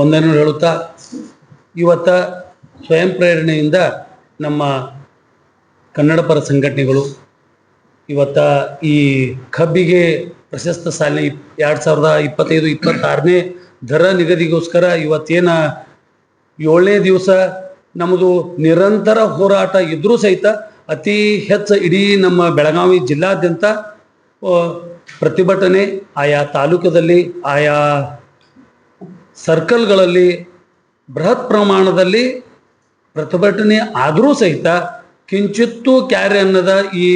ಒಂದನ್ನು ಹೇಳುತ್ತಾ, ಇವತ್ತ ಸ್ವಯಂ ಪ್ರೇರಣೆಯಿಂದ ನಮ್ಮ ಕನ್ನಡ ಪರ ಸಂಘಟನೆಗಳು, ಇವತ್ತ ಈ ಕಬ್ಬಿಗೆ ಪ್ರಶಸ್ತ ಸಾಲಿನ ಎರಡು ಸಾವಿರದ ಇಪ್ಪತ್ತೈದು, ಇಪ್ಪತ್ತಾರನೇ ದರ ನಿಗದಿಗೋಸ್ಕರ ಇವತ್ತೇನ ಏಳನೇ ದಿವಸ ನಮ್ಮದು ನಿರಂತರ ಹೋರಾಟ ಇದ್ರೂ ಸಹಿತ ಅತಿ ಹೆಚ್ಚು ಇಡೀ ನಮ್ಮ ಬೆಳಗಾವಿ ಜಿಲ್ಲಾದ್ಯಂತ ಪ್ರತಿಭಟನೆ ಆಯಾ ತಾಲೂಕದಲ್ಲಿ, ಆಯಾ ಸರ್ಕಲ್ಗಳಲ್ಲಿ ಬೃಹತ್ ಪ್ರಮಾಣದಲ್ಲಿ ಪ್ರತಿಭಟನೆ ಆದರೂ ಸಹಿತ ಕಿಂಚಿತ್ತೂ ಕ್ಯಾರಿ ಅನ್ನದ ಈ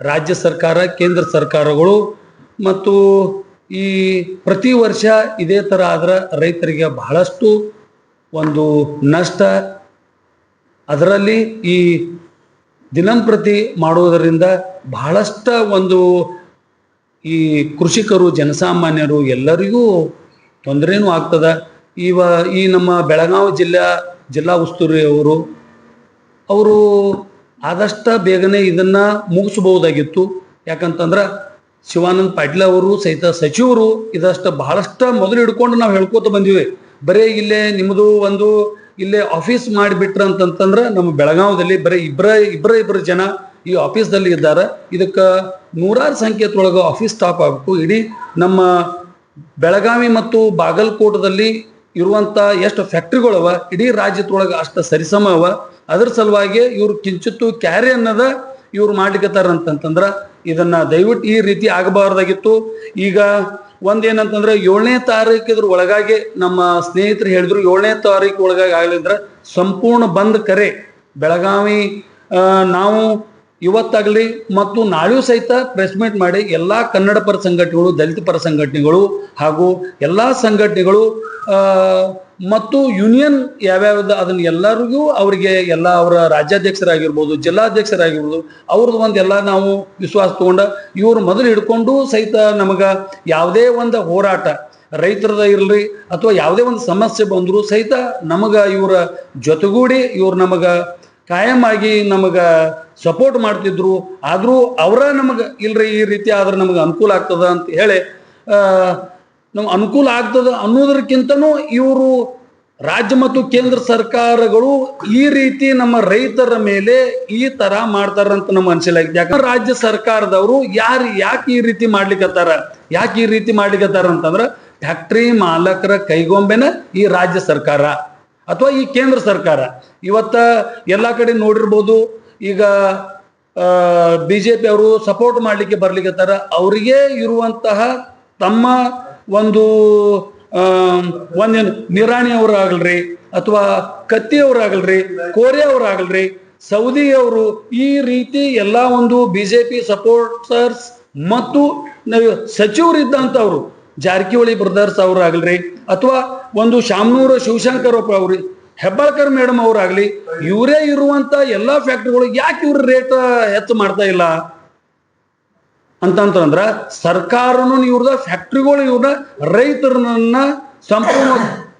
ರಾಜ್ಯ ಸರ್ಕಾರ, ಕೇಂದ್ರ ಸರ್ಕಾರಗಳು ಮತ್ತು ಈ ಪ್ರತಿ ವರ್ಷ ಇದೇ ಥರ ಆದ್ರೆ ರೈತರಿಗೆ ಬಹಳಷ್ಟು ಒಂದು ನಷ್ಟ. ಅದರಲ್ಲಿ ಈ ದಿನಂಪ್ರತಿ ಮಾಡುವುದರಿಂದ ಬಹಳಷ್ಟು ಒಂದು ಈ ಕೃಷಿಕರು, ಜನಸಾಮಾನ್ಯರು ಎಲ್ಲರಿಗೂ ತೊಂದರೆನೂ ಆಗ್ತದ. ಇವ, ಈ ನಮ್ಮ ಬೆಳಗಾವಿ ಜಿಲ್ಲಾ ಜಿಲ್ಲಾ ಉಸ್ತುವಾರಿ ಅವರು ಅವರು ಆದಷ್ಟ ಬೇಗನೆ ಇದನ್ನ ಮುಗಿಸಬಹುದಾಗಿತ್ತು. ಯಾಕಂತಂದ್ರ ಶಿವಾನಂದ ಪಾಟೀಲ್ ಅವರು ಸಹಿತ ಸಚಿವರು ಇದಷ್ಟು ಬಹಳಷ್ಟ ಮೊದಲು ಹಿಡ್ಕೊಂಡು ನಾವು ಹೇಳ್ಕೋತ ಬಂದಿವೆ. ಬರೀ ಇಲ್ಲೇ ನಿಮ್ಮದು ಒಂದು ಇಲ್ಲೇ ಆಫೀಸ್ ಮಾಡಿಬಿಟ್ರ ಅಂತಂತಂದ್ರೆ ನಮ್ಮ ಬೆಳಗಾವದಲ್ಲಿ ಬರೀ ಇಬ್ಬರ ಇಬ್ಬರ ಇಬ್ಬರು ಜನ ಈ ಆಫೀಸ್ದಲ್ಲಿ ಇದ್ದಾರೆ. ಇದಕ್ಕೆ ನೂರಾರು ಸಂಖ್ಯೆಯೊಳಗೆ ಆಫೀಸ್ ಸ್ಟಾಪ್ ಆಗಬೇಕು. ಇಡೀ ನಮ್ಮ ಬೆಳಗಾವಿ ಮತ್ತು ಬಾಗಲಕೋಟದಲ್ಲಿ ಇರುವಂತ ಎಷ್ಟು ಫ್ಯಾಕ್ಟ್ರಿಗಳವ ಇಡೀ ರಾಜ್ಯದೊಳಗೆ ಅಷ್ಟು ಸರಿಸಮ ಅವ. ಅದ್ರ ಸಲುವಾಗಿ ಇವ್ರು ಕಿಂಚಿತ್ತು ಕ್ಯಾರಿ ಅನ್ನದ ಇವ್ರು ಮಾಡ್ಲಿಕತ್ತಾರ ಅಂತಂತಂದ್ರ ಇದನ್ನ ದಯವಿಟ್ಟು ಈ ರೀತಿ ಆಗಬಾರ್ದಾಗಿತ್ತು. ಈಗ ಒಂದೇನಂತಂದ್ರೆ ಏಳನೇ ತಾರೀಕಿದ್ರ ಒಳಗಾಗಿ ನಮ್ಮ ಸ್ನೇಹಿತರು ಹೇಳಿದ್ರು, ಏಳನೇ ತಾರೀಕು ಒಳಗಾಗಿ ಆಗ್ಲಿಂದ್ರ ಸಂಪೂರ್ಣ ಬಂದ್ ಕರೆ. ಬೆಳಗಾವಿ ನಾವು ಇವತ್ತಾಗಲಿ ಮತ್ತು ನಾಳೆಯೂ ಸಹಿತ ಪ್ರೆಸ್ ಮೀಟ್ ಮಾಡಿ ಎಲ್ಲ ಕನ್ನಡ ಪರ ಸಂಘಟನೆಗಳು, ದಲಿತ ಪರ ಸಂಘಟನೆಗಳು ಹಾಗೂ ಎಲ್ಲ ಸಂಘಟನೆಗಳು ಮತ್ತು ಯೂನಿಯನ್ ಯಾವ್ಯಾವ್ದು ಅದನ್ನ ಎಲ್ಲರಿಗೂ ಅವರಿಗೆ ಎಲ್ಲ ಅವರ ರಾಜ್ಯಾಧ್ಯಕ್ಷರಾಗಿರ್ಬೋದು, ಜಿಲ್ಲಾಧ್ಯಕ್ಷರಾಗಿರ್ಬೋದು, ಅವ್ರದ್ದು ಒಂದು ಎಲ್ಲ ನಾವು ವಿಶ್ವಾಸ ತಗೊಂಡ ಇವರು ಮೊದಲು ಹಿಡ್ಕೊಂಡು ಸಹಿತ ನಮಗ ಯಾವುದೇ ಒಂದು ಹೋರಾಟ ರೈತರದ ಇರಲಿ ಅಥವಾ ಯಾವುದೇ ಒಂದು ಸಮಸ್ಯೆ ಬಂದರೂ ಸಹಿತ ನಮಗ ಇವರ ಜೊತೆಗೂಡಿ ಇವ್ರು ನಮಗ ಕಾಯಂ ನಮಗೆ ಸಪೋರ್ಟ್ ಮಾಡ್ತಿದ್ರು, ಆದರೂ ಅವರ ನಮಗೆ ಇಲ್ರಿ ಈ ರೀತಿ ಆದ್ರೆ ನಮಗೆ ಅನುಕೂಲ ಆಗ್ತದ ಅಂತ ಹೇಳಿ ನಮ್ಗೆ ಅನುಕೂಲ ಆಗ್ತದ ಅನ್ನೋದಕ್ಕಿಂತನೂ ಇವರು ರಾಜ್ಯ ಮತ್ತು ಕೇಂದ್ರ ಸರ್ಕಾರಗಳು ಈ ರೀತಿ ನಮ್ಮ ರೈತರ ಮೇಲೆ ಈ ತರ ಮಾಡ್ತಾರಂತ ನಮ್ಗೆ ಅನ್ಸಿಲ್ಲ. ಯಾಕಂದ್ರೆ ರಾಜ್ಯ ಸರ್ಕಾರದವರು ಯಾರು ಯಾಕೆ ಈ ರೀತಿ ಮಾಡ್ಲಿಕ್ಕತ್ತಾರ ಯಾಕೆ ಈ ರೀತಿ ಮಾಡ್ಲಿಕ್ಕತ್ತಾರ ಅಂತಂದ್ರೆ, ಫ್ಯಾಕ್ಟ್ರಿ ಮಾಲಕರ ಕೈಗೊಂಬೆನ ಈ ರಾಜ್ಯ ಸರ್ಕಾರ. ಅಥವಾ ಈ ಕೇಂದ್ರ ಸರ್ಕಾರ. ಇವತ್ತ ಎಲ್ಲ ಕಡೆ ನೋಡಿರ್ಬೋದು, ಈಗ ಬಿ ಜೆ ಪಿ ಅವರು ಸಪೋರ್ಟ್ ಮಾಡ್ಲಿಕ್ಕೆ ಬರ್ಲಿಕ್ಕತ್ತಾರ ಅವರಿಗೆ ಇರುವಂತಹ ತಮ್ಮ ಒಂದು ಒಂದೇನು ನಿರಾಣಿ ಅವರಾಗಲ್ರಿ ಅಥವಾ ಕತ್ತಿ ಅವರಾಗಲ್ರಿ ಕೋರೆ ಅವರಾಗಲ್ರಿ ಸೌದಿ ಅವರು ಈ ರೀತಿ ಎಲ್ಲ ಒಂದು ಬಿಜೆಪಿ ಸಪೋರ್ಟರ್ಸ್ ಮತ್ತು ಸಚಿವರು ಸಚಿವರಿದ್ದಂಥವ್ರು ಜಾರಕಿಹೊಳಿ ಬ್ರದರ್ಸ್ ಅವರಾಗಲ್ರಿ ಅಥವಾ ಒಂದು ಶಾಮನೂರು ಶಿವಶಂಕರ್ ಅವ್ರಿ, ಹೆಬ್ಬಾಳ್ಕರ್ ಮೇಡಮ್ ಆಗಲಿ ಇವರೇ ಇರುವಂತ ಎಲ್ಲಾ ಫ್ಯಾಕ್ಟ್ರಿಗಳು ಯಾಕೆ ಇವ್ರ ರೇಟ್ ಹೆಚ್ಚು ಮಾಡ್ತಾ ಇಲ್ಲ? ಅಂತಂತಂದ್ರ ಸರ್ಕಾರನು ಇವ್ರದ, ಫ್ಯಾಕ್ಟ್ರಿಗಳು ಇವ್ರನ್ನ ರೈತರನ್ನ ಸಂಪೂರ್ಣ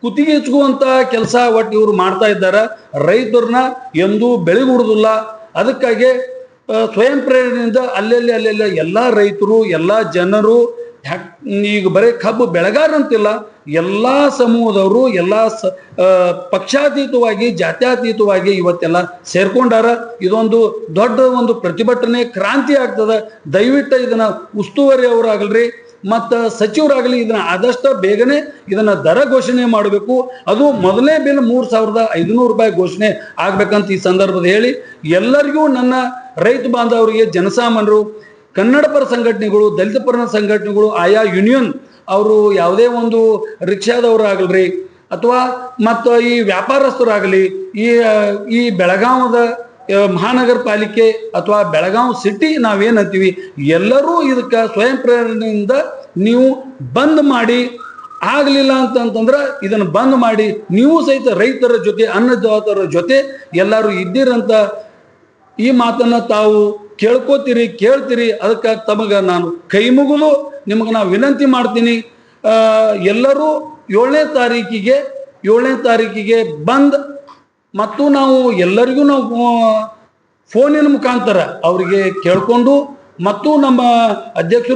ಕುತ್ತಿಗೆ ಹಚ್ಕುವಂತ ಕೆಲಸ ಒಟ್ಟು ಇವ್ರು ಮಾಡ್ತಾ ಇದ್ದಾರೆ. ರೈತರನ್ನ ಎಂದೂ ಬೆಳೆಗುಡುದಿಲ್ಲ. ಅದಕ್ಕಾಗಿ ಸ್ವಯಂ ಪ್ರೇರಣೆಯಿಂದ ಅಲ್ಲೆಲ್ಲಿ ಅಲ್ಲೆಲ್ಲ ಎಲ್ಲಾ ರೈತರು, ಎಲ್ಲಾ ಜನರು ಈಗ ಬರೀ ಕಬ್ಬು ಬೆಳೆಗಾರ ಎಲ್ಲ ಎಲ್ಲಾ ಸಮೂಹದವರು, ಎಲ್ಲಾ ಸ ಪಕ್ಷಾತೀತವಾಗಿ, ಜಾತ್ಯಾತೀತವಾಗಿ ಇವತ್ತೆಲ್ಲ ಸೇರ್ಕೊಂಡಾರ, ಇದೊಂದು ದೊಡ್ಡ ಒಂದು ಪ್ರತಿಭಟನೆ, ಕ್ರಾಂತಿ ಆಗ್ತದ. ದಯವಿಟ್ಟು ಇದನ್ನ ಉಸ್ತುವಾರಿ ಅವರಾಗಲ್ರಿ ಮತ್ತ ಸಚಿವರಾಗಲಿ, ಇದನ್ನ ಆದಷ್ಟು ಬೇಗನೆ ಇದನ್ನ ದರ ಘೋಷಣೆ ಮಾಡಬೇಕು. ಅದು ಮೊದಲನೇ ಬಿಲ್ ಮೂರು ಸಾವಿರದ ಐದುನೂರು ರೂಪಾಯಿ ಘೋಷಣೆ ಆಗ್ಬೇಕಂತ ಈ ಸಂದರ್ಭದಲ್ಲಿ ಹೇಳಿ, ಎಲ್ಲರಿಗೂ ನನ್ನ ರೈತ ಬಾಂಧವರಿಗೆ, ಜನಸಾಮಾನ್ಯರು ಕನ್ನಡ ಪರ ಸಂಘಟನೆಗಳು ದಲಿತ ಪರ ಸಂಘಟನೆಗಳು, ಆಯಾ ಯೂನಿಯನ್ ಅವರು ಯಾವುದೇ ಒಂದು ರಿಕ್ಷಾದವರಾಗಲ್ರಿ ಅಥವಾ ಮತ್ತು ಈ ವ್ಯಾಪಾರಸ್ಥರಾಗಲಿ ಈ ಈ ಬೆಳಗಾವದ ಮಹಾನಗರ ಪಾಲಿಕೆ ಅಥವಾ ಬೆಳಗಾವ್ ಸಿಟಿ ನಾವೇನು ಅಂತೀವಿ, ಎಲ್ಲರೂ ಇದಕ್ಕೆ ಸ್ವಯಂ ಪ್ರೇರಣೆಯಿಂದ ನೀವು ಬಂದ್ ಮಾಡಿ ಆಗಲಿಲ್ಲ ಅಂತಂತಂದ್ರೆ ಇದನ್ನು ಬಂದ್ ಮಾಡಿ ನೀವು ಸಹಿತ ರೈತರ ಜೊತೆ, ಅನ್ನದಾತರ ಜೊತೆ ಎಲ್ಲರೂ ಇದ್ದೀರಂತ ಈ ಮಾತನ್ನ ತಾವು ಕೇಳ್ಕೋತೀರಿ, ಕೇಳ್ತೀರಿ. ಅದಕ್ಕೆ ತಮಗ ನಾನು ಕೈ ಮುಗಿದು ನಿಮಗೆ ನಾವು ವಿನಂತಿ ಮಾಡ್ತೀನಿ. ಎಲ್ಲರೂ ಏಳನೇ ತಾರೀಕಿಗೆ ಏಳನೇ ತಾರೀಕಿಗೆ ಬಂದ್ ಮತ್ತು ನಾವು ಎಲ್ಲರಿಗೂ ನಾವು ಫೋನಿನ ಮುಖಾಂತರ ಅವರಿಗೆ ಕೇಳ್ಕೊಂಡು ಮತ್ತು ನಮ್ಮ ಅಧ್ಯಕ್ಷರು